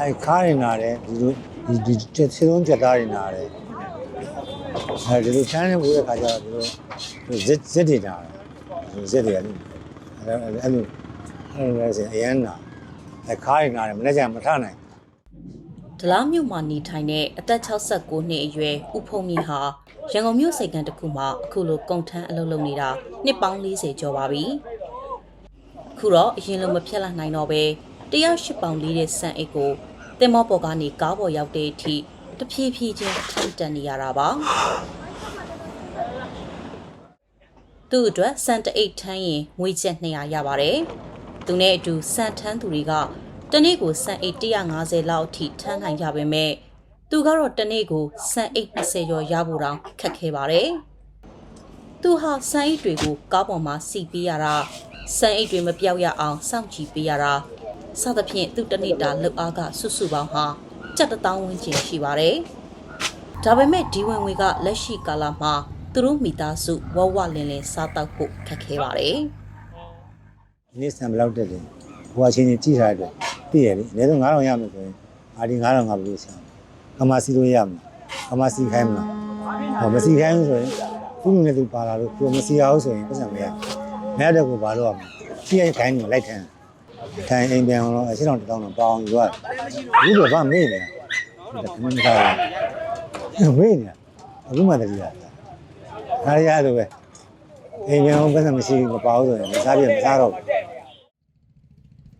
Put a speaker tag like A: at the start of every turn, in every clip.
A: အဲခါးရင်နာတယ်ဒီလိုဒီဒီချက်စလုံးချက်သားရင်နာတယ်အဲဒီလိုချမ်းနေဘူးတဲ့ခါကျတော့ဒီလိုဇက်ဇက်တွေနာတယ်ဇက်တွေအဲ့လိုအဲ့လိုအဲ့လိုဆိုအရန်နာအဲခါးရင်နာတယ်မနေ့ကမထနိုင်
B: ဒလားမြို့မှာနေထိုင်တဲ့အသက်69နှစ်အရွယ်ဦးဖုံမြင့်ဟာရန်ကုန်မြို့စိတ်ကမ်းတစ်ခုမှာအခုလိုကုန်ထမ်းအလုပ်လုပ်နေတာနှစ်ပေါင်း40ကျော်ပါပြီ။အခုတော့အရင်လိုမဖြတ်လိုက်နိုင်တော့ ပဲ108ပေါင်လေးတဲ့စံအိတ်ကိုတင်မောပေါ်ကနေကားပေါ်ရောက်တဲ့အထိတဖြည်းဖြည်းချင်းထမ်းတက်နေရတာပါ။သူ့အတွက်စံတအိတ်ထမ်းရင်ငွေကျပ်200ရပါတယ်။သူနဲ့အတူစံထမ်းသူတွေကတနေ့ကိုစံအိတ်150လောက်အထိထမ်းနိုင်ကြပေမဲ့သူကတော့တနေ့ကိုစံအိတ်20ကျော်ရဖို့တောင်ခက်ခဲပါတယ်။သူဟာစံအိတ်တွေကိုကားပေါ်မှာစီပေးရတာစံအိတ်တွေမပြောက်ရအောင်စောင့်ကြည့်ပေးရတာ စသဖြင့်သူတနေ့တာလှုပ်အားကစွတ်စွပေါင်းဟာကြက်တစ်တောင်းဝန်းကျင်ရှိပါတယ်။ဒါပေမဲ့ဒီဝင်ငွေကလက်ရှိကာလမှာသူတို့မိသားစုဝဝလင်းလင်းစားတောက်ဖို့ခက်ခဲပါတယ်။
A: ဒီနေ့ဆံဘယ်လောက်တက်တယ်ဟိုအချင်းကြီးကြည့်ထားတဲ့အတွက်သိရလေအနည်းဆုံး9000ရမယ်ဆိုရင်အာဒီ9000ငါဘယ်လိုဆံကမစီလို့ရမလားကမစီခိုင်းမလားဟောမစီခိုင်းဘူးဆိုရင်သူ့လူနဲ့သူပါလာလို့သူမစီရအောင်ဆိုရင်ပတ်စံမရမရတဲ့ကိုဘာလို့ရမလဲစီရိုက်ခိုင်းနေလိုက်ထမ်း ထိုင်အိမ်ပြန်အောင်အရှင်းတော်တောင်းတော့ပေါအောင်ယူရတယ်ဘူးတော့ဗမေ့နေတာဒါကမင်းသားမေ့နေတာအခုမှတည်းကဒါရရလို့ပဲအိမ်ပြန်အောင်ပတ်စံမရှိဘူးမပါဘူးဆိုရင်မစားပြမစားတော့ဘူး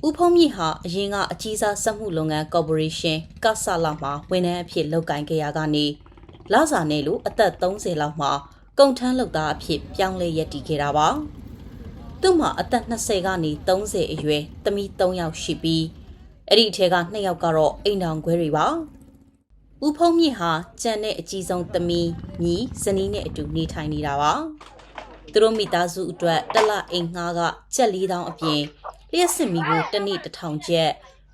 B: ဦးဖုံးမြင့်ဟာအရင်ကအကြီးစားစက်မှုလုပ်ငန်းကော်ပိုရေးရှင်းကဆလာမှာဝန်ထမ်းအဖြစ်လုပ်ကိုင်ခဲ့ရကနေလစာနဲ့လို့အသက်30လောက်မှာကုန်ထမ်းလုပ်သားအဖြစ်ပြောင်းလဲရည်တည်ခဲ့တာပါ သူ့မှာအသက်20ကနေ30အရွယ်သမီး3ယောက်ရှိပြီးအဲ့ဒီအထက်က2ယောက်ကတော့အိမ်တော်ခွဲတွေပါဦးဖုံးမြင့်ဟာကြံတဲ့အကြီးဆုံးသမီးညီဇနီးနဲ့အတူနေထိုင်နေတာပါသူတို့မိသားစုအတွက်တစ်လအိမ်ငှားကကျက်၄000အပြင်လျှက်စစ်မီဖို့တစ်နေ့1000ကျပ်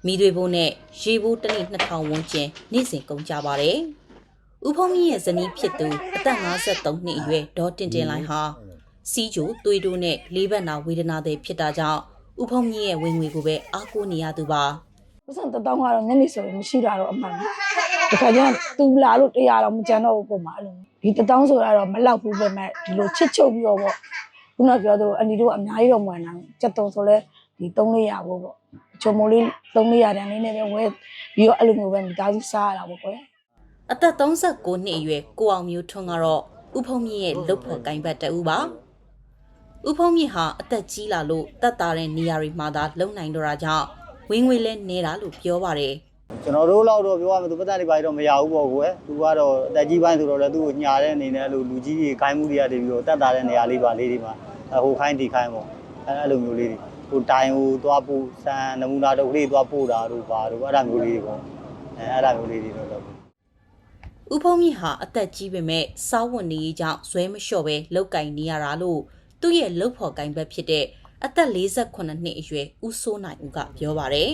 B: မီတွေဖို့နဲ့ရေဖို့တစ်နေ့2000ဝန်းကျင်နေ့စဉ်ကုန်ကြပါတယ်။ဦးဖုံးကြီးရဲ့ဇနီးဖြစ်သူအသက်53နှစ်အရွယ်ဒေါ်တင်တင်လိုင်းဟာ စီးကြိုသွေးတိုးနဲ့လေးဘက်နာဝေဒနာတွေဖြစ်တာကြောင့်ဦးဖုံးကြီးရဲ့ဝင်ငွေကိုပဲအားကိုးနေရသူပါ
C: ပတ်စံတတောင်းကတော့ညနေဆိုရင်မရှိတာတော့အမှန်ပဲဒီခါကျရင်သူလာလို့တရားတော့မကြံတော့ဘူးပုံမှာအဲ့လိုဒီတတောင်းဆိုတာတော့မလောက်ဘူးပဲမဲ့ဒီလိုချစ်ချုပ်ပြီးတော့ပေါ့ခုနကပြောသလိုအန်ဒီတို့အများကြီးတော့မဝင်နိုင်ဘူးစက်တုံဆိုလဲဒီ300ရဖို့ပေါ့ချုံမိုးလေး300တန်လေးနဲ့ပဲဝဲပြီးတော့အဲ့လိုမျိုးပဲမိသားစုစားရတာပေါ့ကွယ်။
B: အသက်39နှစ်အရွယ်ကိုအောင်မျိုးထွန်းကတော့ဦးဖုံးကြီးရဲ့လုတ်ဖို့ကင်ဘတ်တူပါ။ ဦးဖုံးကြီးဟာအသက်ကြီးလာလို့တတ်တာတဲ့နေရာတွေမှာသာလုံနိုင်တော့တာကြောင့်ဝင်ငွေလဲနေတာလို့ပြောပါတယ်။
D: ကျွန်တော်တို့လောက်တော့ပြောရမယ်သူပတ်သက်တွေပါတော့မရဘူးပေါ့ကွယ်သူကတော့အသက်ကြီးပိုင်းဆိုတော့လည်းသူ့ကိုညာတဲ့အနေနဲ့အဲ့လိုလူကြီးကြီးခိုင်းမှုတွေရတယ်ပြီးတော့တက်တာတဲ့နေရာလေးပါလေးတွေမှာဟိုခိုင်းဒီခိုင်းပေါ့အဲ့အဲ့လိုမျိုးလေးတွေဟိုတိုင်ဟိုသွားပို့စံနမူနာတော့ကလေးသွားပို့တာတို့ပါတို့အဲ့ဒါမျိုးလေးတွေပေါ့အဲအဲ့ဒါမျိုးလေးတွေတော့လုပ်
B: ဦးဖုံးမြင့်ဟာအသက်ကြီးပေမဲ့စားဝတ်နေရေးကြောင့်ဇွဲမလျှော့ပဲလောက်ကင်နေရတာလို့ သူ့ရဲ့လုပ်ဖို့ကင်ဘက်ဖြစ်တဲ့အသက်48နှစ်အရွယ်ဦးစိုးနိုင်ဦးကပြောပါတယ်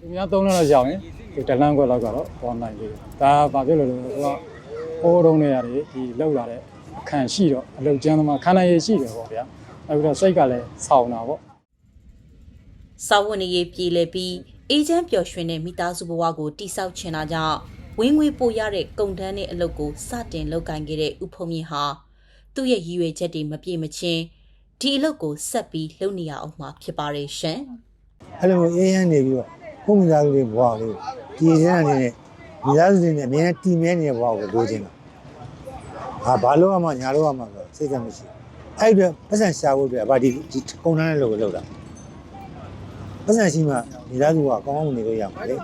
E: သူများသုံးလို့ရောက်ရင်ဒီတလန်းခွက်လောက်ကတော့ပေါ်နိုင်တယ်ဒါဘာဖြစ်လို့လဲဆိုတော့ဟိုးတုံးနေရတယ်ဒီလောက်လာတဲ့အခန့်ရှိတော့အလုပ်ကျန်းသမားခန္ဓာရည်ရှိတယ်ပေါ့ဗျာအခုတော့စိတ်ကလည်းဆောင်းတာပေါ့။
B: စားဝတ်နေရေးပြည်လဲပြီးအေဂျင့်ပျော်ရွှင်တဲ့မိသားစုဘဝကိုတိဆောက်ချင်တာကြောင့်ဝင်ငွေပိုရတဲ့ကုန်တန်းနဲ့အလုပ်ကိုစတင်လုပ်ကင်ခဲ့တဲ့ဦးဖုံးမြင့်ဟာသူ့ရဲ့ရည်ရွယ်ချက်တွေမပြည့်မချင်း ဒီအလုပ်ကိုဆက်ပြီးလုပ်နေရအောင်မှာဖြစ်ပါတယ်ရှင်။
A: အဲ့လိုမျိုးအေးရန်နေပြီးတော့ဘုံမိသားစုတွေဘဝလေးဒီရန်အနေနဲ့မိသားစုတွေနဲ့အမြဲတည်မြဲနေတဲ့ဘဝကိုလိုချင်တာဟာဘာလို့မှညာလို့မှဆိုစိတ်ကမရှိအဲ့ဒီပတ်စံရှာဖို့အတွက်ဗာဒီဒီကုန်းတန်းတဲ့လိုကိုလောက်တာပတ်စံရှိမှမိသားစုကကောင်းကောင်းနေလို့ရမှာလေ